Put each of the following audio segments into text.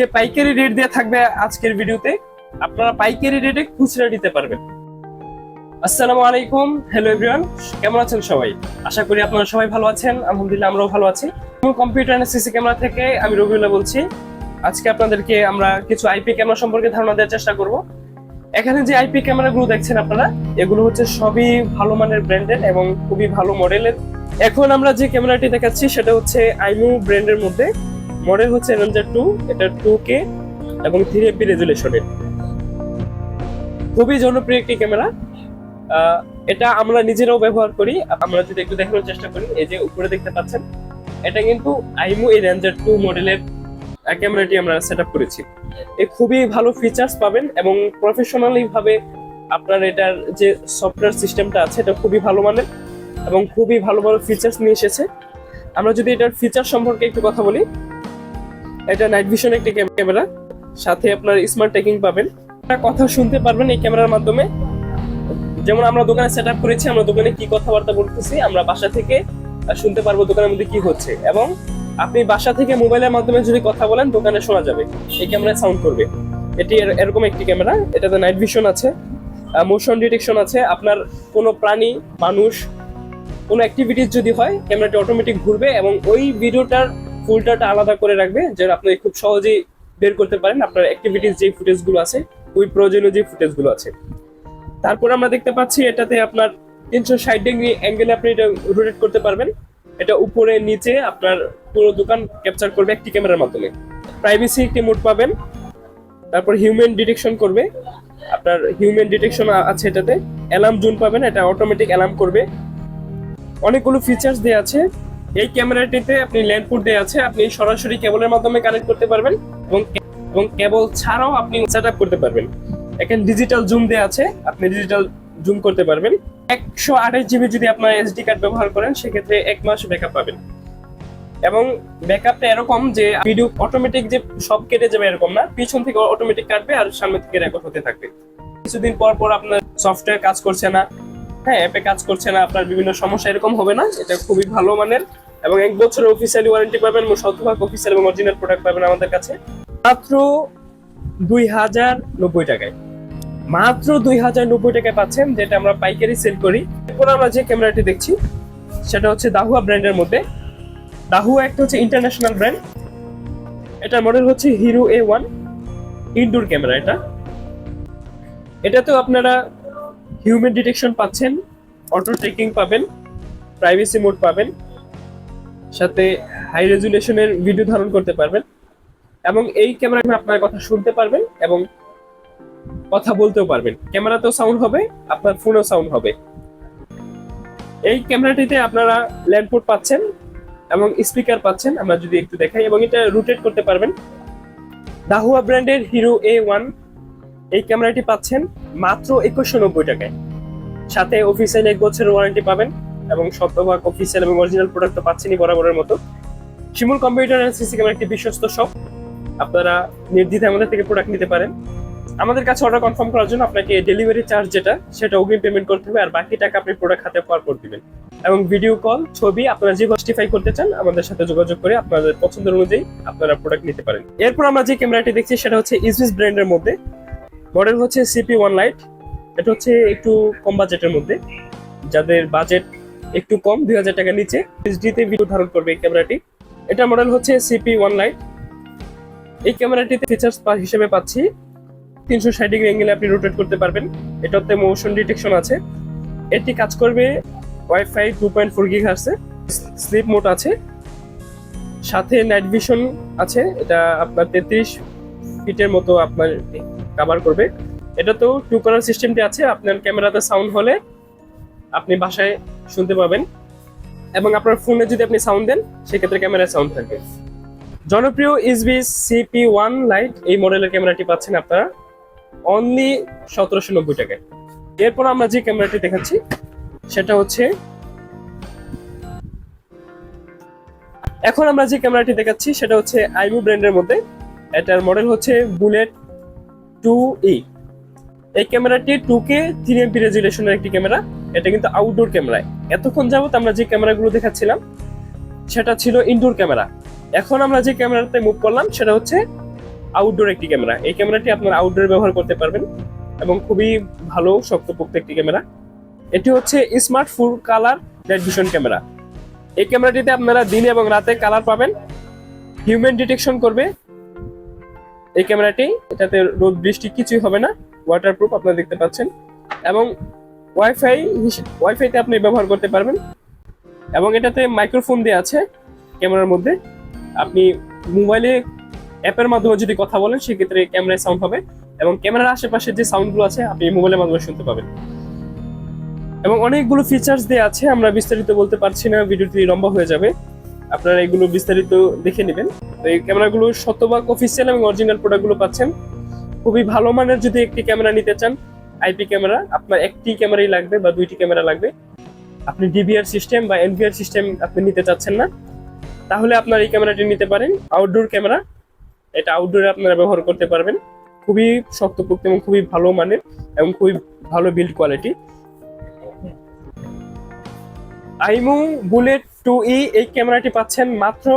যে পাইকারি রেট দিয়ে থাকবে আজকের ভিডিওতে আপনারা পাইকারি রেটে খুচরা নিতে পারবেন। আসসালামু আলাইকুম হ্যালো এভরিওয়ান কেমন আছেন সবাই? আশা করি আপনারা সবাই ভালো আছেন, আলহামদুলিল্লাহ আমরাও ভালো আছি। কম্পিউটার এন্ড সিসি ক্যামেরা থেকে আমি রবিউল্লাহ বলছি। আজকে আপনাদেরকে আমরা কিছু আইপি ক্যামেরা সম্পর্কে ধারণা দেওয়ার চেষ্টা করব। এখানে যে আইপি ক্যামেরাগুলো দেখছেন আপনারা, এগুলো হচ্ছে সবই ভালো মানের ব্র্যান্ডের এবং খুবই ভালো মডেলের এখন আমরা যে ক্যামেরাটি দেখাচ্ছি, সেটা হচ্ছে আইমু ব্র্যান্ডের মধ্যে। মডেল হচ্ছে রেঞ্জার টু এটা টু কে এবং থ্রি এমপি রেজুলেশনের খুবই জনপ্রিয় একটি ক্যামেরা এটা আমরা নিজেরাও ব্যবহার করি। আমরা যদি একটু দেখানোর চেষ্টা করি, এই যে উপরে দেখতে পাচ্ছেন, এটা কিন্তু আইমু এই রেঞ্জার টু মডেলের ক্যামেরাটি আমরা সেট আপ করেছি। এ খুবই ভালো ফিচার্স পাবেন এবং প্রফেশনালি ভাবে আপনার এটার যে সফটওয়্যার সিস্টেমটা আছে, এটা খুবই ভালো মানের এবং খুবই ভালো ভালো ফিচার্স নিয়ে এসেছে। আমরা যদি এটার ফিচার সম্পর্কে একটু কথা বলি এটা নাইট ভিশন একটি ক্যামেরা সাথে আপনার স্মার্ট টেকিং পাবেন। কথা শুনতে পারবেন এই ক্যামেরার মাধ্যমে। যেমন আমরা দোকানে সেট আপ করেছি, আমরা দোকানে কি কথাবার্তা বলতেছি, আমরা বাসা থেকে শুনতে পারব দোকানের মধ্যে কি হচ্ছে। এবং আপনি বাসা থেকে মোবাইলের মাধ্যমে যদি কথা বলেন, দোকানে শোনা যাবে। এই ক্যামেরায় সাউন্ড করবে। এটি এরকম একটি ক্যামেরা এটাতে নাইট ভিশন আছে মোশন ডিটেকশন আছে। আপনার কোনো প্রাণী, মানুষ, কোনো অ্যাক্টিভিটিস যদি হয় ক্যামেরাটি অটোমেটিক ঘুরবে এবং ওই ভিডিওটার ফুলটাটা আলাদা করে রাখবে যেন আপনি খুব সহজেই বের করতে পারেন। আপনার অ্যাক্টিভিটিস যে ফুটেজগুলো আছে, ওই প্রয়োজনীয় যে ফুটেজগুলো আছে। তারপর আমরা দেখতে পাচ্ছি এটাতে আপনার তিনশো ষাট ডিগ্রি অ্যাঙ্গেলে আপনি এটা রোটেট করতে পারবেন। এটা উপরে, নিচে আপনার পুরো দোকান ক্যাপচার করবে একটি ক্যামেরার মাধ্যমে। প্রাইভেসি একটি মোড পাবেন। তারপর হিউম্যান ডিটেকশন করবে। আপনার হিউম্যান ডিটেকশন আছে এটাতে। অ্যালার্ম জোন পাবেন, এটা অটোমেটিক অ্যালার্ম করবে। অনেকগুলো ফিচার্স দেওয়া আছে। এই ক্যামেরাটিতে আপনি ল্যান্ডপুট দেওয়া আছে, আপনি সরাসরি কেবলের মাধ্যমে কানেক্ট করতে পারবেন এবং এবং কেবল ছাড়াও আপনি সেট করতে পারবেন। এখানে ডিজিটাল জুম দেওয়া আছে, আপনি ডিজিটাল জুম করতে পারবেন। একশো আঠাশ জিবি যদি আপনার এসডি কার্ড ব্যবহার করেন, সেক্ষেত্রে এক মাস ব্যাকআপ পাবেন। এবং ব্যাকআপটা এরকম যে ভিডিও অটোমেটিক যে সব কেটে যাবে এরকম না, পিছন থেকে অটোমেটিক কাটবে আর সামনে থেকে রেকর্ড হতে থাকবে। কিছুদিন পর পর আপনার সফটওয়্যার কাজ করছে না। হ্যাঁ অ্যাপে কাজ করছে না, আপনার বিভিন্ন সমস্যা এরকম হবে না, এটা খুবই ভালো মানের এবং এক বছরের অফিসিয়ালি ওয়ারেন্টি পাবেন এবং শতভাগ অফিসিয়াল এবং অরিজিনাল প্রোডাক্ট পাবেন আমাদের কাছে। মাত্র দুই হাজার নব্বই টাকায়। মাত্র দুই হাজার নব্বই টাকায় পাচ্ছেন, যেটা আমরা পাইকারি সেল করি। এরপর আমরা যে ক্যামেরাটি দেখছি, সেটা হচ্ছে দাহুয়া ব্র্যান্ডের মধ্যে। দাহুয়া একটা হচ্ছে ইন্টারন্যাশনাল ব্র্যান্ড এটার মডেল হচ্ছে hero A one indoor camera এটা। এটাতেও আপনারা হিউম্যান ডিটেকশন পাচ্ছেন অটো ট্রেকিং পাবেন প্রাইভেসি মোড পাবেন। সাথে হাই রেজুলেশনের ভিডিও ধারণ করতে পারবেন। এবং এই ক্যামেরায় আপনার কথা শুনতে পারবেন এবং কথা বলতেও পারবেন। ক্যামেরাতেও সাউন্ড হবে, আপনার ফোনেও সাউন্ড হবে। এই ক্যামেরাটিতে আপনারা ল্যান্ডপোর্ট পাচ্ছেন এবং স্পিকার পাচ্ছেন, আমরা যদি একটু দেখাই এবং এটা রোটেট করতে পারবেন। দাহুয়া ব্র্যান্ডের হিরো এ ওয়ান এই ক্যামেরাটি পাচ্ছেন মাত্র একুশশো নব্বই টাকায়। সাথে অফিসিয়াল এক বছরের ওয়ারেন্টি পাবেন। এবং শতভাগ অফিসিয়াল এবং অরিজিনাল প্রোডাক্ট তো পাচ্ছেনই বরাবরের মতো। Shimul computer and CC camera একটি বিশ্বস্ত শপ আপনারা নির্দ্বিধায় আমাদের থেকে প্রোডাক্ট নিতে পারেন। আমাদের কাছে অর্ডার কনফার্ম করার জন্য আপনাকে ডেলিভারি চার্জ যেটা, সেটা অগ্রিম পেমেন্ট করতে হবে আর বাকি টাকা আপনি প্রোডাক্ট হাতে পাওয়ার পর দিবেন। এবং ভিডিও কল ছবি, আপনারা যে জাস্টিফাই করতে চান, আমাদের সাথে যোগাযোগ করে আপনাদের পছন্দের অনুযায়ী আপনারা প্রোডাক্ট নিতে পারেন। এরপর আমরা যে ক্যামেরাটি দেখছি, সেটা হচ্ছে ইসবিস ব্র্যান্ডের মধ্যে। মডেল হচ্ছে সিপি ওয়ান লাইট এটা হচ্ছে একটু কম বাজেটের মধ্যে। যাদের বাজেট একটু কম, দুই হাজার টাকার নিচে। এইচডিতে ভিডিও ধারণ করবে এই ক্যামেরাটি এটা মডেল হচ্ছে সিপি ওয়ান লাইট এই ক্যামেরাটিতে ফিচার্স হিসেবে পাচ্ছি। তিনশো ষাট ডিগ্রি অ্যাঙ্গেলে আপনি রোটেট করতে পারবেন। এটাতে মোশন ডিটেকশন আছে। এটি কাজ করবে WiFi two point four gig আছে স্লিপ মোড আছে। সাথে নাইট ভিশন আছে। এটা আপনার তেত্রিশ ফিটের মতো আপনার কভার করবে। এটা তো টু কলার সিস্টেমটি আছে। আপনার ক্যামেরাতে সাউন্ড হলে আপনি বাসায় শুনতে পাবেন। এবং আপনার ফোনে যদি আপনি সাউন্ড দেন, সেক্ষেত্রে ক্যামেরায় সাউন্ড থাকবে। জনপ্রিয় ইসবি সিপি ওয়ান লাইট এই মডেলের ক্যামেরাটি পাচ্ছেন আপনারা অনলি সতেরোশো নব্বই টাকায়। এরপর আমরা যে ক্যামেরাটি দেখাচ্ছি, সেটা হচ্ছে এখন আমরা যে ক্যামেরাটি দেখাচ্ছি, সেটা হচ্ছে আইমু ব্র্যান্ডের মধ্যে। এটার মডেল হচ্ছে বুলেট টু ই এই ক্যামেরাটি টু কে থ্রি এমপি রেজুলেশনের একটি ক্যামেরা এটা কিন্তু আউটডোর ক্যামেরা এতক্ষণ যাবত আমরা যে ক্যামেরাগুলো দেখাচ্ছিলাম, সেটা ছিল ইনডোর ক্যামেরা এখন আমরা যে ক্যামেরাতে মুভ করলাম, সেটা হচ্ছে আউটডোর একটি ক্যামেরা এই ক্যামেরাটি আপনারা আউটডোরে ব্যবহার করতে পারবেন এবং খুবই ভালো, শক্তপোক্ত একটি ক্যামেরা এটি হচ্ছে smart full colour night vision camera এই ক্যামেরাটিতে আপনারা দিনে এবং রাতে কালার পাবেন। হিউম্যান ডিটেকশন করবে। এই ক্যামেরাটি এটাতে রোদ, বৃষ্টি কিছুই হবে না। ওয়াটারপ্রুফ আপনারা দেখতে পাচ্ছেন। এবং ওয়াইফাই ওয়াইফাইতে আপনি ব্যবহার করতে পারবেন। এবং এটাতে মাইক্রোফোন দেওয়া আছে, ক্যামেরার মধ্যে। আপনি মোবাইলে অ্যাপের মাধ্যমে যদি কথা বলেন, সেক্ষেত্রে ক্যামেরায় সাউন্ড হবে। এবং ক্যামেরার আশেপাশে যে সাউন্ডগুলো আছে, আপনি মোবাইলের মাধ্যমে শুনতে পাবেন। এবং অনেকগুলো ফিচার্স দেওয়া আছে, আমরা বিস্তারিত বলতে পারছি না, ভিডিওটি লম্বা হয়ে যাবে। আপনারা এগুলো বিস্তারিত দেখে নেবেন। তো এই ক্যামেরাগুলো শতভাগ অফিসিয়াল এবং অরিজিনাল প্রোডাক্টগুলো পাচ্ছেন। খুবই ভালো মানের যদি একটি ক্যামেরা নিতে চান আইপি ক্যামেরা, আপনার একটি ক্যামেরাই লাগবে বা দুইটি ক্যামেরা লাগবে। আপনি ডিভিআর সিস্টেম বা এনভিআর সিস্টেম আপনি নিতে চাচ্ছেন না, তাহলে আপনার এই ক্যামেরাটি নিতে পারেন। আউটডোর ক্যামেরা, এটা আউটডোরে আপনারা ব্যবহার করতে পারবেন। খুবই শক্তপোক্ত এবং খুবই ভালো মানের এবং খুবই ভালো build quality Imou bullet two E এই ক্যামেরাটি পাচ্ছেন মাত্র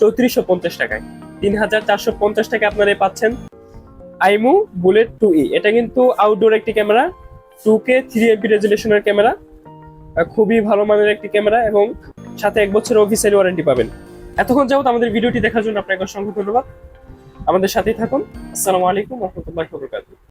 চৌত্রিশশো পঞ্চাশ টাকায়। তিন হাজার চারশো পঞ্চাশ টাকা আপনারা পাচ্ছেন। Imou bullet two E. এটা কিন্তু আউটডোর একটি camera two K three MP রেজুলেশনের camera খুবই ভালো মানের একটি ক্যামেরা এবং সাথে এক বছরের অফিসিয়াল ওয়ারেন্টি পাবেন। এতক্ষণ যাবত আমাদের ভিডিওটি দেখার জন্য আপনাকে অসংখ্য ধন্যবাদ। আমাদের সাথেই থাকুন। আসসালামু আলাইকুম, রহমতুল্লাহ